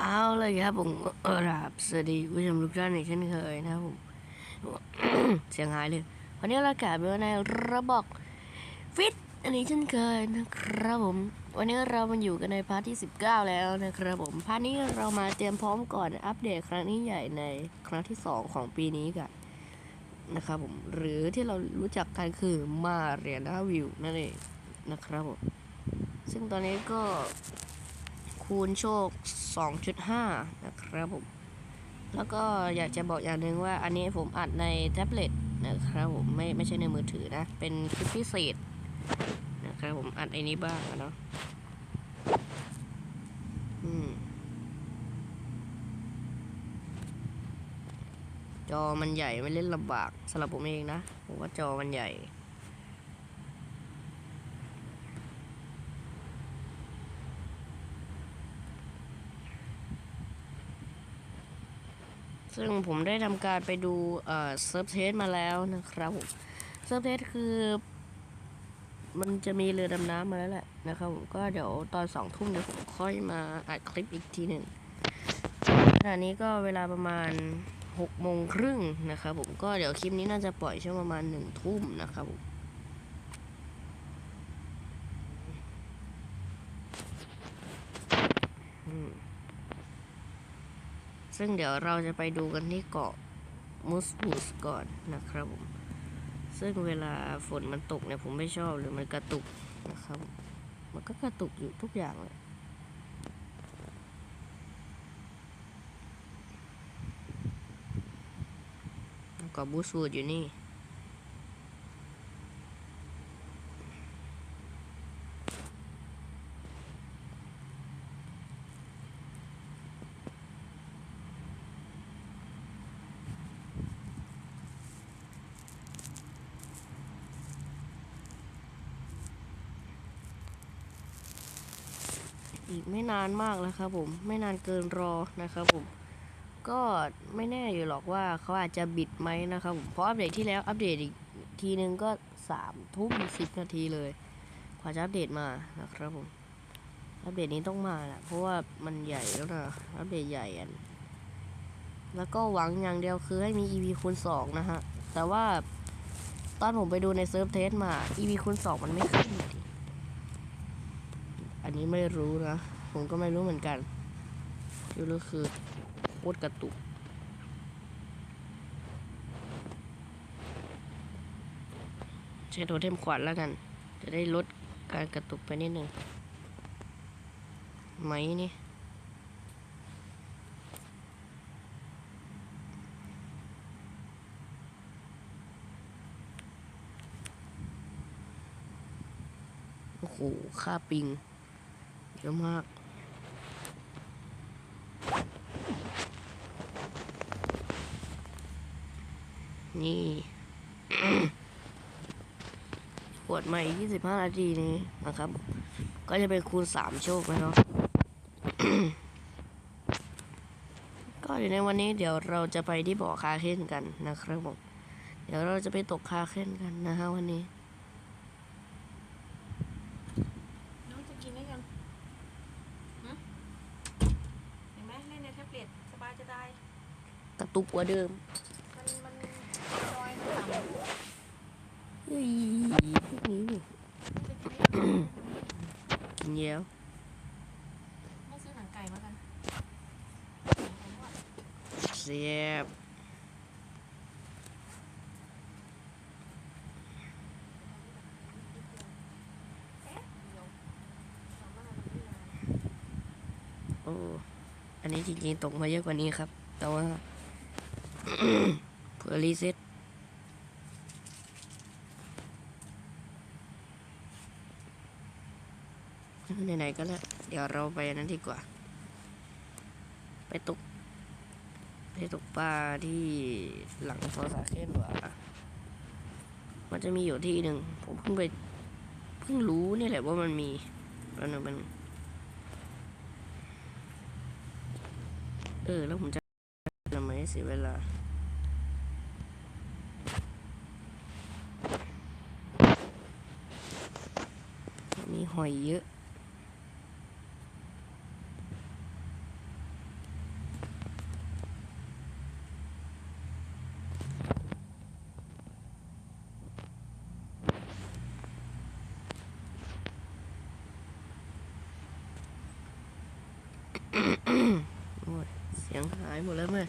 เอาเลยครับผมครับสวัสดีผู้ชมทุกท่านอีกเช่นเคยนะครับผมเสียงหายเลยวันนี้เรากลับมาในระบบฟิตอันนี้เช่นเคยนะครับผม วันนี้เรามาอยู่กันในพาร์ทที่ 19 แล้วนะครับผมพาร์ทนี้เรามาเตรียมพร้อมก่อนอัปเดตครั้งนี้ใหญ่ในครั้งที่ 2 ของปีนี้กันนะครับผมหรือที่เรารู้จักกันคือมาเรียนาวิวนั่นเองนะครับผมซึ่งตอนนี้ก็ คูณโชค 2.5 นะครับผม แล้วก็อยากจะบอกอย่างหนึ่งว่าอันนี้ผมอัดในแท็บเล็ตนะครับผมไม่ไม่ใช่ในมือถือนะ เป็นคลิปพิเศษนะครับผมอัดไอ้นี้บ้างอะเนาะอืมจอมันใหญ่ไม่เล่นลำบากสำหรับผมเองนะ ผมว่าจอมันใหญ่ ซึ่งผมได้ทำการไปดูเอ่อเซิร์ฟเทสมาแล้วนะครับผมเซิร์ฟเทสคือ มันจะมีเรือดำน้ำมาแล้วแหละนะครับผมก็เดี๋ยวตอนสองทุ่มเดี๋ยวผมค่อยมาอัดคลิปอีกทีหนึ่งขณะนี้ก็เวลาประมาณหกโมงครึ่งนะครับผมก็เดี๋ยวคลิปนี้น่าจะปล่อยช่วงประมาณหนึ่งทุ่มนะครับผมอืม ซึ่งเดี๋ยวเราจะไปดูกันที่เกาะมุสบูสก่อนนะครับผมซึ่งเวลาฝนมันตกเนี่ยผมไม่ชอบหรือมันกระตุกนะครับ มันก็กระตุกอยู่ทุกอย่างเลยก็บูสูดอยู่นี่ อีกไม่นานมากแล้วครับผมไม่นานเกินรอนะครับผมก็ไม่แน่อยู่หรอกว่าเขาอาจจะบิดไหมนะครับผมเพราะอัปเดตที่แล้วอัปเดตอีกทีนึงก็สามทุ่มสิบนาทีเลยกว่าจะอัปเดตมานะครับผมอัปเดตนี้ต้องมาแหละเพราะว่ามันใหญ่แล้วนะอัปเดตใหญ่อันแล้วก็หวังอย่างเดียวคือให้มี EP คูณสองนะฮะ แต่ว่าตอนผมไปดูในเซิร์ฟเทสมา EP คูณสองมันไม่ขึ้นดิอั นนี้ไม่รู้นะ ผมก็ไม่รู้เหมือนกันที่รู้คือโคตรกระตุก ใช้โทเทมขวัญแล้วกัน จะได้ลดการกระตุกไปนิดหนึ่งไหมนี่โอ้โหค่าปิง เยอะมากนี่ขวดใหม่25 นาทีนี้นะครับ ก็จะเป็นคูณ 3 โชคนะครับ ก็เดี๋ยวในวันนี้เดี๋ยวเราจะไปที่บ่อคาเคนกันนะครับผม เดี๋ยวเราจะไปตกคาเคนกันนะฮะวันนี้องจะกินได้ยังหึเห็นไหมเล่นในแท็บเล็ตสบายจะได้ กระ ตุกกว่าเดิมมันมันจอยมันต่ำเฮ้ยพวกนี้นี่จะกินได้ยังกินเยอะไม่ซื้อหนังไก่มากันเสียบโอ้ อันนี้จริงๆตกมาเยอะกว่านี้ครับ แต่ว่า เพื่อรีเซ็ตไหนๆก็แล้ว เดี๋ยวเราไปนั้นดีกว่า ไปตกไปตกปลาที่หลังโซสาเคนว่า มันจะมีอยู่ที่หนึ่ง ผมเพิ่งไป เพิ่งรู้นี่แหละว่ามันมีแล้วนึงเป็นเออ แล้วผมจะทำไมเสียเวลา หอยเยอะโอ้ยเสียงหายหมดแล้วเมื่อ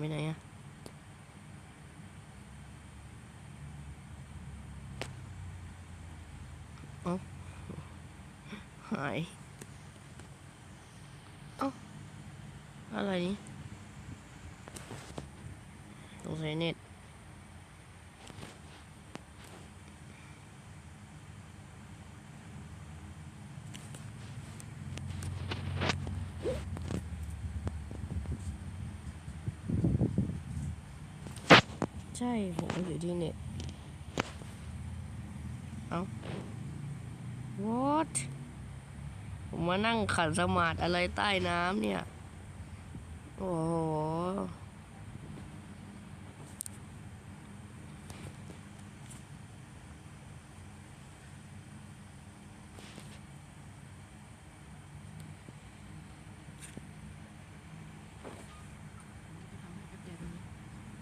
ไปไหนอะเอาหาย เอ้า อะไรนี่สงสัยเน็ต ใช่ผมอยู่ที่เน็ตเอ้า what ผมมานั่งขัดสมาธิอะไรใต้น้ำเนี่ย โอ้โห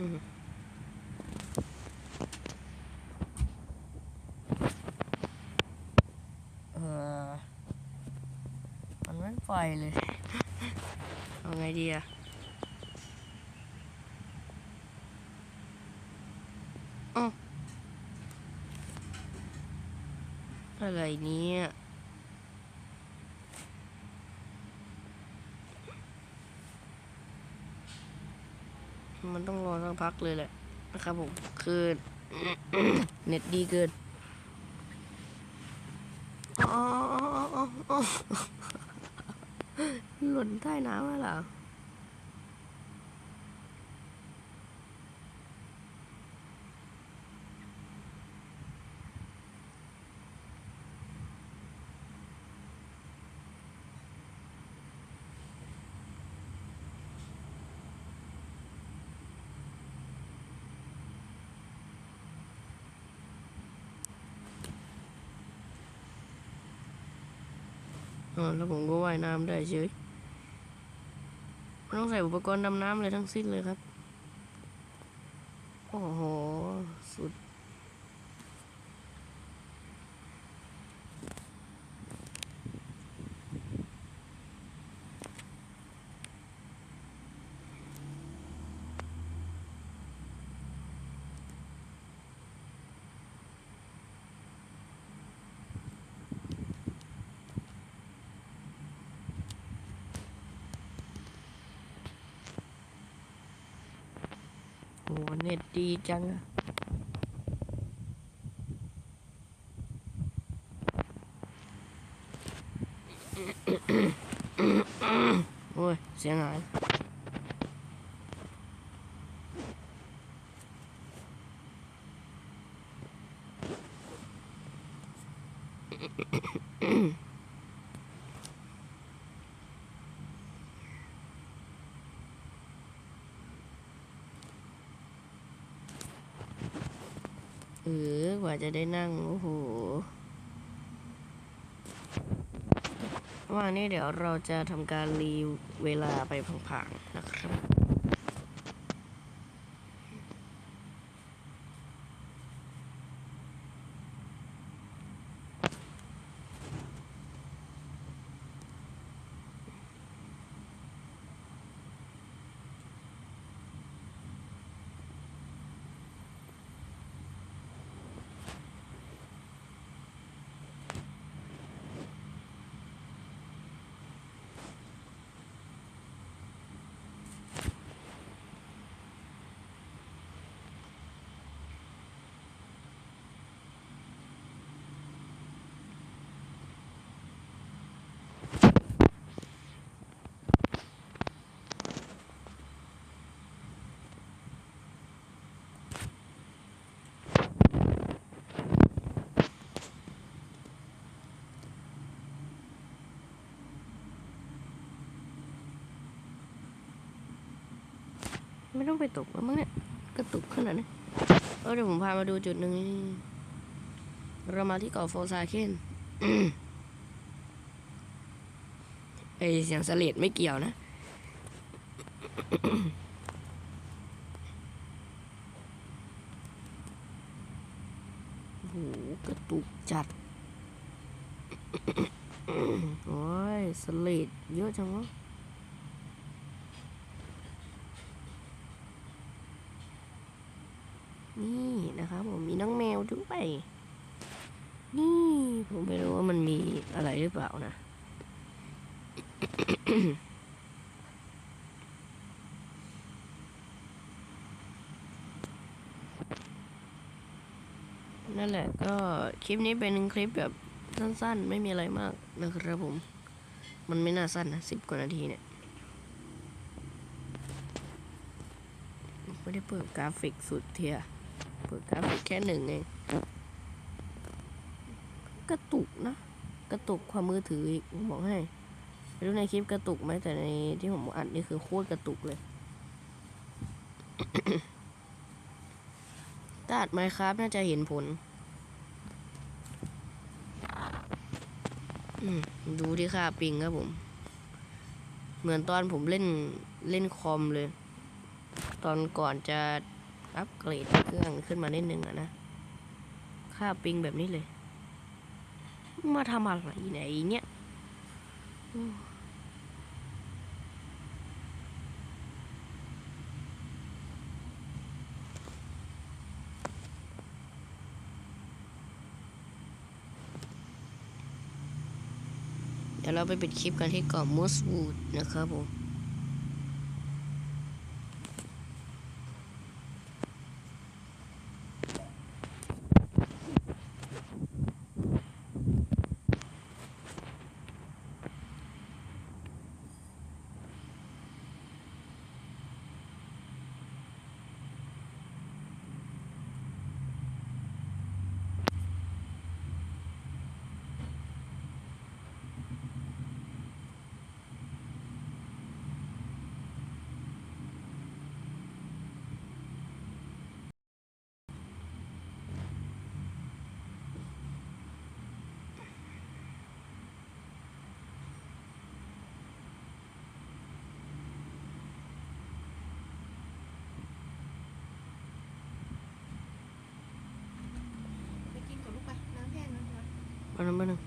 อืม เออ มัน ไฟเลย เอาไงดีอะอ้าวอะไรเนี่ยมันต้องรอสักพักเลยแหละนะครับผม คือเน็ตดีเกินอ๋อ อ๋ออ๋ออ๋อหล่นใต้น้ำ ไม่ต้องใส่อุปกรณ์ดำน้ำเลยทั้งสิ้นเลยครับ โอ้โห สุด โอ้เน็ตดีจังอะโอ้ย เสียงหายเือกว่าจะได้นั่ง โอ้โหว่างนี้เดี๋ยวเราจะทำการรีเวลาไปผังๆนะครับ ไม่ต้องไปตกแล้วมั้งเนี่ยกระตุกขนาดนี้เออเดี๋ยวผมพามาดูจุดหนึ่งเรามาที่เกาะโฟซาเคนไอเสียงสเลดไม่เกี่ยวนะโอ้โหกระตุกจัด โอ้ยสเลดเยอะจังวะ นี่นะครับผมมีน้องแมวด้วย นี่ผมไม่รู้ว่ามันมีอะไรหรือเปล่านะนั่นแหละก็คลิปนี้เป็นคลิปแบบสั้นๆ ไม่มีอะไรมากนะครับผม มันไม่น่าสั้นนะสิบกว่านาทีเนี่ยไม่ได้เปิดกราฟิกสุดเทีย ปิดกราฟิกแค่หนึ่งเองกระตุกนะ กระตุกความมือถืออีกผมบอกให้ไม่รู้ในคลิปกระตุกไหมแต่ในที่ผมอัดนี่คือโคตรกระตุกเลยถ้าอัดไมครับน่าจะเห็นผลดูที่ค่าปิงครับผม เหมือนตอนผมเล่นเล่นคอมเลย ตอนก่อนจะ อัปเกรดเครื่องขึ้นมานิดนึงอะนะ ค่าปิงแบบนี้เลย มาทำอะไรไหนเนี่ยอืมเดี๋ยวเราไปปิดคลิปกันที่เกาะมูสวูดนะครับผม ไปกินก่อนลูกไปน้ำแห้งนะนะ นึ่งมาหนึ่ง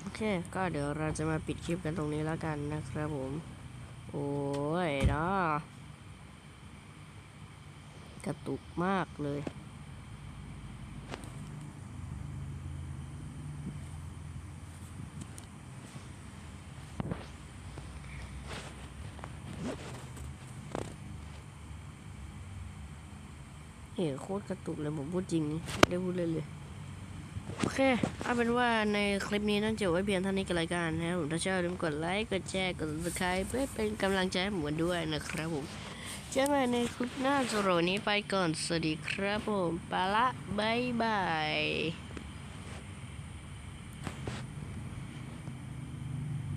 โอเค ก็เดี๋ยวเราจะมาปิดคลิปกันตรงนี้แล้วกันนะครับผม โอ้ยนะกระตุกมากเลย เฮ้ยโคตรกระตุกเลยผมพูดจริงไม่ได้พูดเลยเลยโอเคเอาเป็นว่าในคลิปนี้ต้องจบไว้เพียงเท่านี้กันรายการนะครับผมถ้าชอบอย่าลืมกดไลค์กดแชร์กด subscribe เพื่อเป็นกำลังใจให้ผมด้วยนะครับผมเจอกันในคลิปหน้าสโรนนี้ไปก่อนสวัสดีครับผมไปละบายบาย